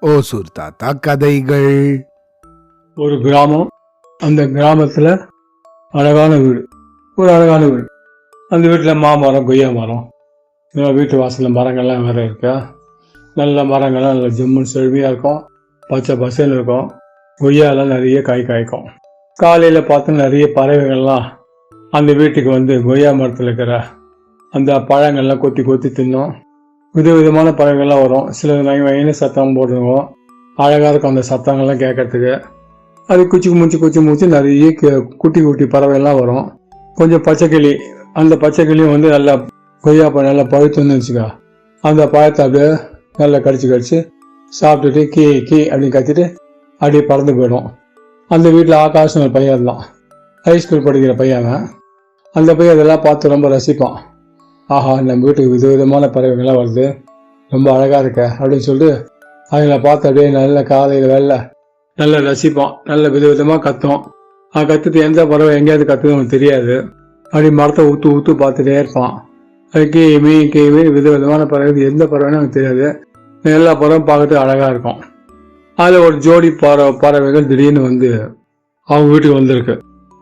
ஓசூர் தாத்தா கதைகள். ஒரு கிராமம் அந்த கிராமத்தில் அழகான வீடு ஒரு அழகான வீடு. அந்த வீட்டில் மாமரம் கொய்யா மரம். வீட்டு வாசலில் மரங்கள்லாம் வேற இருக்கா? நல்ல மரங்கள்லாம் நல்ல ஜம்முன்னு செழுமையாக இருக்கும். பச்சை பசேன்னு இருக்கும். கொய்யாலாம் நிறைய காய் காய்க்கும். காலையில் பார்த்து நிறைய பறவைகள்லாம் அந்த வீட்டுக்கு வந்து கொய்யா மரத்தில் இருக்கிற அந்த பழங்கள்லாம் கொத்தி கொத்தி தின்னும். விதவிதமான பறவைகள்லாம் வரும். சில வகை சத்தம் போடுவோம். அழகாக இருக்கும் அந்த சத்தங்கள்லாம் கேட்கறதுக்கு. அது குச்சி மூச்சு குச்சி மூச்சு நிறைய குட்டி குட்டி பறவைலாம் வரும். கொஞ்சம் பச்சைக்கிளி. அந்த பச்சைக்கிளியும் வந்து நல்லா கொய்யா நல்லா பழுத்துன்னு வச்சுக்கோ அந்த பழத்தை அப்படியே நல்லா கடிச்சு கடிச்சு சாப்பிட்டுட்டு கீ கீ அப்படின்னு கத்திட்டு அப்படியே பறந்து போயிடும். அந்த வீட்டில் ஆகாசம் ஒரு பையன் இருந்தான். ஹைஸ்கூல் படிக்கிற பையன் அந்த பையன் அதெல்லாம் பார்த்து ரொம்ப ரசிப்பான். ஆஹா நம்ம வீட்டுக்கு விதவிதமான பறவைகள்லாம் வருது. ரொம்ப அழகாக இருக்க அப்படின்னு சொல்லிட்டு அவங்கள பார்த்து அப்படியே நல்ல காலையில் வெள்ளை. நல்லா ரசிப்பான் நல்ல விதவிதமாக கத்தும். அவன் கத்துட்டு எந்த பறவை எங்கேயாவது கத்துது அவனுக்கு தெரியாது. அப்படி மரத்தை ஊத்து ஊத்து பார்த்துட்டே இருப்பான். அது கேமி கேமி விதவிதமான பறவை எந்த பறவைன்னு அவனுக்கு தெரியாது. எல்லா பறவையும் பார்க்கறதுக்கு அழகாக இருக்கும். அதில் ஒரு ஜோடி பறவை பறவைகள் திடீர்னு வந்து அவங்க வீட்டுக்கு வந்திருக்கு.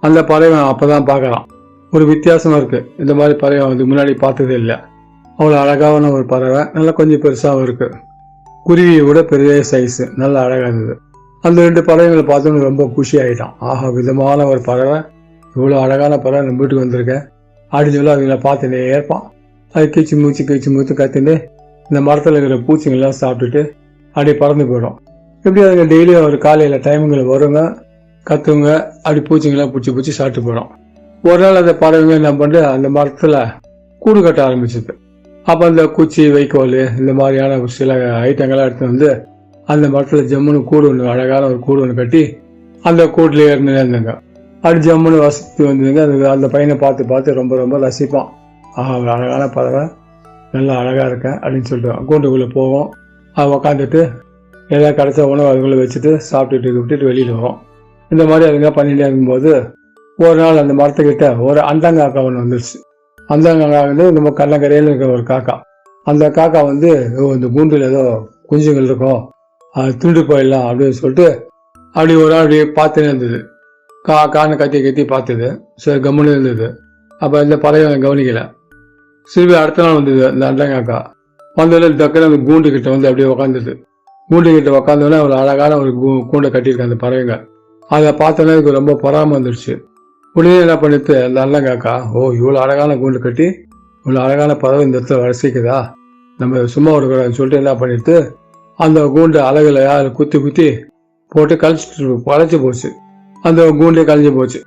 அந்த பறவை அப்போ தான் பார்க்கறான். ஒரு வித்தியாசமாக இருக்குது இந்த மாதிரி பறவை வந்து முன்னாடி பார்த்ததே இல்லை. அவ்வளோ அழகான ஒரு பறவை நல்லா கொஞ்சம் பெருசாகவும் இருக்குது குருவியை விட பெரிய சைஸு நல்லா அழகாக இருந்தது. அந்த ரெண்டு பறவைகளை பார்த்தோன்னு ரொம்ப குஷி ஆகிட்டான் ஆஹா விதமான ஒரு பறவை. இவ்வளோ அழகான பறவை நம்ம வீட்டுக்கு வந்திருக்கேன் அப்படின்னு சொல்லி அவங்கள பார்த்துட்டே இருப்பான் அது கீச்சு மூச்சு கீச்சு மூச்சு கத்திட்டு இந்த மரத்தில் இருக்கிற பூச்சிங்கள்லாம் சாப்பிட்டுட்டு அப்படியே பறந்து போயிடும். இப்படி அதுங்க டெய்லியும் ஒரு காலையில் டைமுங்களில் வருங்க கற்றுங்க அப்படி பூச்சிங்கெல்லாம் பிடிச்சி பிடிச்சி சாப்பிட்டு போயிடும். ஒரு நாள் அந்த பறவைங்க என்ன பண்ணிட்டு அந்த மரத்தில் கூடு கட்ட ஆரம்பிச்சது. அப்போ அந்த குச்சி வைக்கோல் இந்த மாதிரியான ஒரு சில ஐட்டங்கள்லாம் எடுத்து வந்து அந்த மரத்தில் ஜம்முன்னு கூடு ஒன்று அழகான ஒரு கூடு ஒன்று கட்டி அந்த கூட்டில் ஏறினே இருந்தாங்க. அப்படி ஜம்முன்னு வசதி வந்ததுங்க. அது அந்த பையனை பார்த்து பார்த்து ரொம்ப ரொம்ப ரசிப்பான். ஆஹா ஒரு அழகான பறவை. நல்லா அழகாக இருக்கேன் அப்படின்னு சொல்லிட்டு கூண்டுக்குள்ளே போவோம். அது உக்காந்துட்டு எல்லாம் கிடச்ச உணவு அதுக்குள்ளே வச்சுட்டு சாப்பிட்டுட்டு விட்டுட்டு வெளியில் வரும். இந்த மாதிரி அதுங்க பண்ணிகிட்டே இருக்கும்போது ஒரு நாள் அந்த மரத்துக்கிட்ட ஒரு அண்டங்காக்கா ஒன்று வந்துருச்சு. அந்தங்காக்கா வந்து நம்ம கல்லங்கரையில் இருக்கிற ஒரு காக்கா. அந்த காக்கா வந்து இந்த கூண்டில் ஏதோ குஞ்சுகள் இருக்கும். அது திருடு போயிடலாம் அப்படின்னு சொல்லிட்டு அப்படி ஒரு நாள் அப்படியே பார்த்துன்னு இருந்தது. கா கான்னு கத்தி கத்தி பார்த்தது. சரி கம்முன்னு இருந்தது. அப்போ இந்த பறவை அவன் கவனிக்கல. சிறுவி அடுத்த நாள் வந்தது அந்த அண்டங்காக்கா வந்ததில் டக்குனு அந்த கூண்டு கிட்ட வந்து அப்படியே உக்காந்துது. கூண்டு கிட்ட உக்காந்தோடனே ஒரு அழகான ஒரு கூ- கூண்டை கட்டியிருக்காங்க அந்த பறவைங்க. அதை பார்த்தோன்னே எனக்கு ரொம்ப பொறாமல் வந்துடுச்சு உடனே என்ன பண்ணிட்டு நல்லா கேட்கா ஓ இவ்வளோ அழகான கூண்டு கட்டி இவ்வளோ அழகான பறவை இந்த இடத்துல வசிக்குதா நம்ம சும்மா விடக்கூடாதுன்னு சொல்லிட்டு என்ன பண்ணிட்டு அந்த கூண்டு அழகுல யார் குத்தி குத்தி போட்டு கழிச்சிட்டு பழச்சு போச்சு. அந்த கூண்டே கழிஞ்சு போச்சு.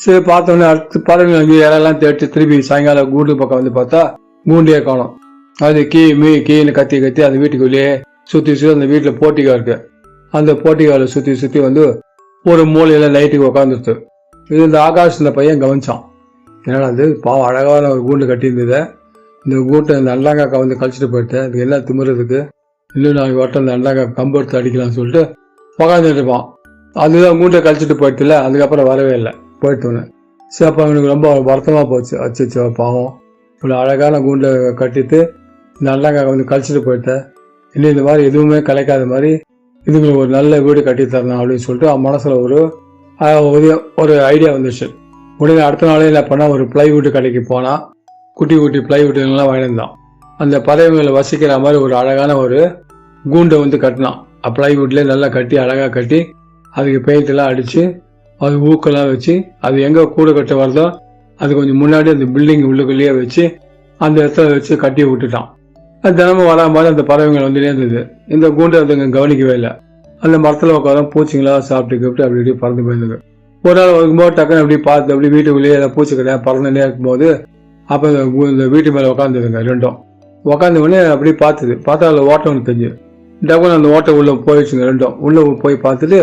சரி பார்த்தோன்னே அடுத்து பறவை அங்கே இலையெல்லாம் தேடி திருப்பி சாயங்காலம் கூண்டு பக்கம் வந்து பார்த்தா கூண்டையே காணும். அது கீ மீ கீன்னு கத்தி கத்தி அந்த வீட்டுக்குள்ளேயே சுற்றி சுற்றி அந்த வீட்டில் போட்டிகா இருக்கு. அந்த போட்டிகாவில் சுற்றி சுற்றி வந்து ஒரு மூலையில் நைட்டுக்கு உட்காந்துருது இது இந்த ஆகாஷ் இந்த பையன் கவனிச்சான். என்னடா அது பாவம் அழகான ஒரு கூண்டு கட்டியிருந்தது. இந்த கூட்டை இந்த அண்டாங்காக்கா வந்து கழிச்சிட்டு போயிட்டேன் இதுக்கு என்ன திமுறதுக்கு இன்னும் நான் வட்டம் அந்த அண்டாங்க கம்பு எடுத்து அடிக்கலாம்னு சொல்லிட்டு உக்காந்துட்டு இருப்பான். அதுதான் கூண்டை கழிச்சிட்டு போயிட்டுல அதுக்கப்புறம் வரவே இல்லை. போயிட்டோன்னு சரி அப்போ அவனுக்கு ரொம்ப வருத்தமாக போச்சு. அச்சோ பாவம். இவ்வளோ அழகான கூண்டை கட்டிட்டு இந்த அண்டாங்காக்கா வந்து கழிச்சிட்டு போயிட்டேன் இன்னும் இந்த மாதிரி எதுவுமே கலைக்காத மாதிரி இதுங்களுக்கு ஒரு நல்ல வீடு கட்டி தரணும் அப்படின்னு சொல்லிட்டு அவன் மனசில் ஒரு ஒரு- ஐடியா வந்துச்சு. உடனே அடுத்த நாளே என்ன பண்ணால் ஒரு பிளைவுட் கடைக்கு போனால் குட்டி குட்டி பிளைவுட்டுலாம் வாங்கியிருந்தான் அந்த பறவைகளை வசிக்கிற மாதிரி ஒரு அழகான ஒரு கூண்டை வந்து கட்டினான். பிளைவுட்லேயே நல்லா கட்டி அழகாக கட்டி அதுக்கு பெயிண்டெல்லாம் அடித்து அது ஊக்கெல்லாம் வச்சு அது எங்கே கூடு கட்ட வருதோ அது கொஞ்சம் முன்னாடி அந்த பில்டிங் உள்ளுக்குள்ளேயே வச்சு அந்த இடத்துல வச்சு கட்டி விட்டுட்டான். தினமும் வராமல் அந்த பறவைகள் வந்துட்டே இருந்தது. இந்த கூண்டை அதுங்க கவனிக்கவே இல்லை. அந்த மரத்தில் உட்காந்து பூச்சிங்களா சாப்பிட்டு கிப்பிட்டு அப்படி இப்படி பறந்து போயிருந்தது. ஒரு நாள் வரும்போது டக்குன்னு அப்படி பார்த்து அப்படி வீட்டுக்குள்ளேயே ஏதாவது பூச்சி கிடையாது பறந்துட்டே இருக்கும்போது அப்போ இந்த இந்த வீட்டு மேலே உட்காந்துருங்க ரெண்டும். உட்காந்த உடனே அப்படி பார்த்துது. பார்த்தா அதில் ஓட்டம் ஒன்று தெரிஞ்சு. டக்குனு அந்த ஓட்டை உள்ளே போயிடுச்சுங்க ரெண்டும். உள்ளே போய் பார்த்துட்டு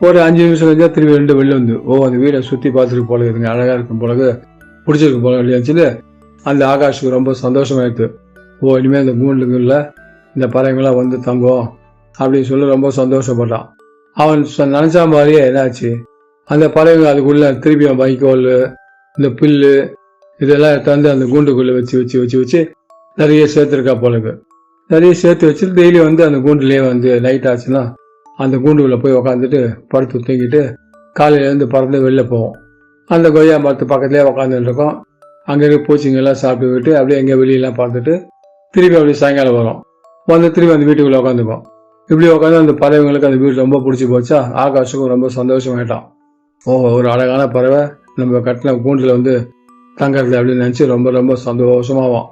ஒரு அஞ்சு நிமிஷம் கழிஞ்சா திரும்பி ரெண்டு வெளில வந்து ஓ அந்த வீடை சுற்றி பார்த்துட்டு போல இருக்குங்க அழகாக இருக்கும் போலகு பிடிச்சிருக்கு போல இல்லையாச்சுன்னு அந்த ஆகாஷுக்கு ரொம்ப சந்தோஷமாயிடுது. ஓ இனிமேல் இந்த கூண்டுகளில் இந்த பறவைங்களாம் வந்து தங்கும். அப்படின்னு சொல்லி ரொம்ப சந்தோஷப்பட்டான். அவன் நினச்சா மாதிரியே என்னாச்சு? அந்த பறவைங்க அதுக்குள்ள திருப்பி அவன் வைக்கோல் இந்த புல்லு இதெல்லாம் தந்து அந்த கூண்டுக்குள்ளே வச்சு வச்சு வச்சு வச்சு நிறைய சேர்த்துருக்கா போலக்கு நிறைய சேர்த்து வச்சுட்டு டெய்லி வந்து அந்த கூண்டுலேயே வந்து நைட் ஆச்சுன்னா அந்த கூண்டுக்குள்ளே போய் உக்காந்துட்டு படுத்து தூங்கிட்டு காலையிலேருந்து பறந்து வெளில போவோம். அந்த கொய்யா மரத்து பக்கத்துலேயே உக்காந்துட்டு இருக்கோம். அங்கே இருக்க பூச்சிங்கெல்லாம் சாப்பிட்டு விட்டு அப்படியே எங்கே வெளியெல்லாம் பார்த்துட்டு திருப்பி அப்படியே சாயங்காலம் வரும். வந்து திருப்பி அந்த வீட்டுக்குள்ளே உட்காந்துப்போம் இப்படி உட்காந்து அந்த பறவைங்களுக்கு அந்த வீடு ரொம்ப பிடிச்சி போச்சா? ஆகாஷுக்கும் ரொம்ப சந்தோஷமாயிட்டான். ஓ ஒரு அழகான பறவை நம்ம கட்டின கூண்டில் வந்து தங்கறது அப்படின்னு நினச்சி ரொம்ப ரொம்ப சந்தோஷமாகும்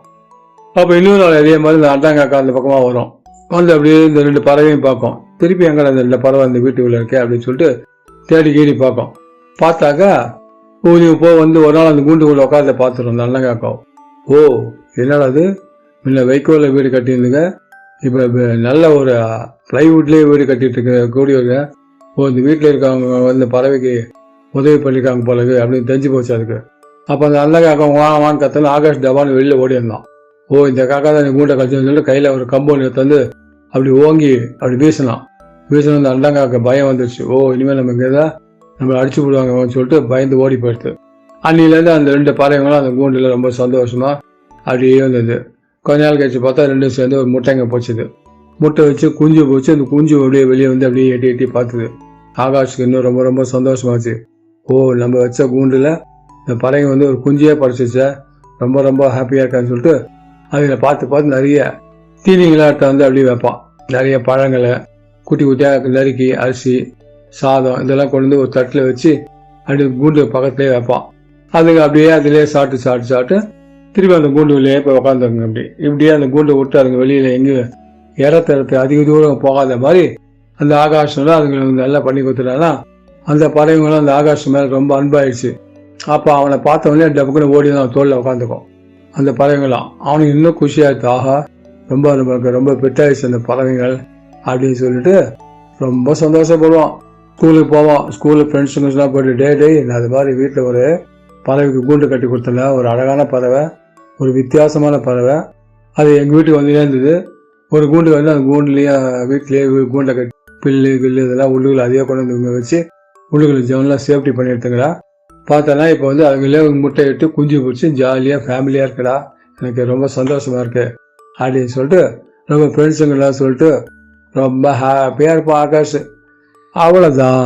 அப்போ இன்னொரு நாள் இதே மாதிரி இந்த அண்டாங்காக்கா அந்த பக்கமாக வரும். வந்து அப்படியே இந்த ரெண்டு பறவையும் பார்க்கும். திருப்பி எங்கே அந்த ரெண்டு பறவை அந்த வீட்டுக்குள்ளே இருக்கே அப்படின்னு சொல்லிட்டு தேடி கீடி பார்க்கும். பார்த்தாக்கா ஊதியம் போ வந்து ஒரு நாள் அந்த கூண்டுக்குள்ளே உட்காந்து பார்த்துருந்தோம் அந்த ஓ என்னடா அது முன்ன வைக்கோலில் வீடு கட்டியிருந்துங்க. இப்போ நல்ல ஒரு பிளைவுட்லேயே வீடு கட்டிட்டு இருக்க கூடியவங்க ஓ இந்த வீட்டில் இருக்கவங்க வந்து பறவைக்கு உதவி பண்ணியிருக்காங்க போலகு அப்படின்னு தெரிஞ்சு போச்சு அதுக்கு. அப்போ அந்த நல்ல காக்கா வா வான்னு கத்தன ஆகாஷ் டபான்னு வெளியில் ஓடி இருந்தான் ஓ இந்த காக்கா தான் இந்த கூண்டை கழிச்சுன்னு சொல்லிட்டு கையில் ஒரு கம்பௌண்ட் எடுத்து அப்படி ஓங்கி அப்படி வீசினான். வீசின அந்த அண்டங்காக்க பயம் வந்துருச்சு. ஓ இனிமேல் நம்ம இங்கே தான் நம்மளை அடிச்சு விடுவாங்கன்னு சொல்லிட்டு பயந்து ஓடி போயிடுது. அன்னிலேருந்து அந்த ரெண்டு பறவைங்களும் அந்த கூண்டில் ரொம்ப சந்தோஷமா அப்படியே வந்தது கொஞ்ச நாள் கழிச்சு பார்த்தா ரெண்டும் சேர்ந்து ஒரு முட்டைங்க போச்சுது. முட்டை வச்சு குஞ்சு போச்சு. அந்த குஞ்சு அப்படியே வெளியே வந்து அப்படியே எட்டி எட்டி பார்த்துது. ஆகாஷுக்கு இன்னும் ரொம்ப ரொம்ப சந்தோஷமாச்சு. ஓ நம்ம வச்ச கூண்டில் இந்த பறவைங்க வந்து ஒரு குஞ்சையே படைச்சிச்சா ரொம்ப ரொம்ப ஹாப்பியாக இருக்கான்னு சொல்லிட்டு அதில் பார்த்து பார்த்து நிறைய தீனிங்களாட்ட வந்து அப்படியே வைப்பான். நிறைய பழங்களை குட்டி குட்டியாக நறுக்கி அரிசி சாதம் இதெல்லாம் கொண்டு வந்து ஒரு தட்டில் வச்சு அப்படியே கூண்டு பக்கத்துலேயே வைப்பான். அதுங்க அப்படியே அதிலே சாப்பிட்டு சாப்பிட்டு சாப்பிட்டு திரும்பி அந்த கூண்டு வெளியே போய் உட்காந்துருங்க அப்படி. இப்படியே அந்த கூண்டை விட்டு அதுங்க வெளியில் எங்கேயும் இறத்தரத்து அதிக தூரம் போகாத மாதிரி அந்த ஆகாஷம்லாம் அதுங்களை நல்லா பண்ணி கொடுத்துட்டானா? அந்த பறவைங்களும் அந்த ஆகாசம் மேலே ரொம்ப அன்பாயிடுச்சு. அப்போ அவனை பார்த்தவொடனே டப்புக்குன்னு ஓடி தான் தோளில் உட்காந்துக்கும் அந்த பறவைங்களாம் அவனுக்கு இன்னும் குஷியாயிடுச்சு ஆகா ரொம்ப நம்மளுக்கு ரொம்ப பெட்டாயிடுச்சு அந்த பறவைகள் அப்படின்னு சொல்லிட்டு ரொம்ப சந்தோஷப்படுவான். ஸ்கூலுக்கு போவான். ஸ்கூலில் ஃப்ரெண்ட்ஸுங்கெல்லாம் போயிட்டு டே டேய் நான் அது மாதிரி வீட்டில் ஒரு பறவைக்கு கூண்டு கட்டி கொடுத்தல ஒரு அழகான பறவை. ஒரு வித்தியாசமான பறவை. அது எங்கள் வீட்டுக்கு வந்து இருந்தது ஒரு கூண்டு வந்து அந்த கூண்டுலேயே வீட்லேயே கூண்டை கட்டி பில்லு கில்லு இதெல்லாம் உள்ளுகளை அதிகம் கொண்டு வந்து வச்சு உள்ளுகளை ஜெவன்லாம் சேஃப்டி பண்ணி எடுத்துக்கிறா பார்த்தோன்னா இப்போ வந்து அதுங்களே முட்டை இட்டு குஞ்சு பிடிச்சி ஜாலியாக ஃபேமிலியாக இருக்கடா. எனக்கு ரொம்ப சந்தோஷமா இருக்குது அப்படின்னு சொல்லிட்டு ரொம்ப ஃப்ரெண்ட்ஸுங்கெல்லாம் சொல்லிட்டு ரொம்ப ஹாப்பியாக இருப்போம் ஆகாஷ். அவ்வளோதான்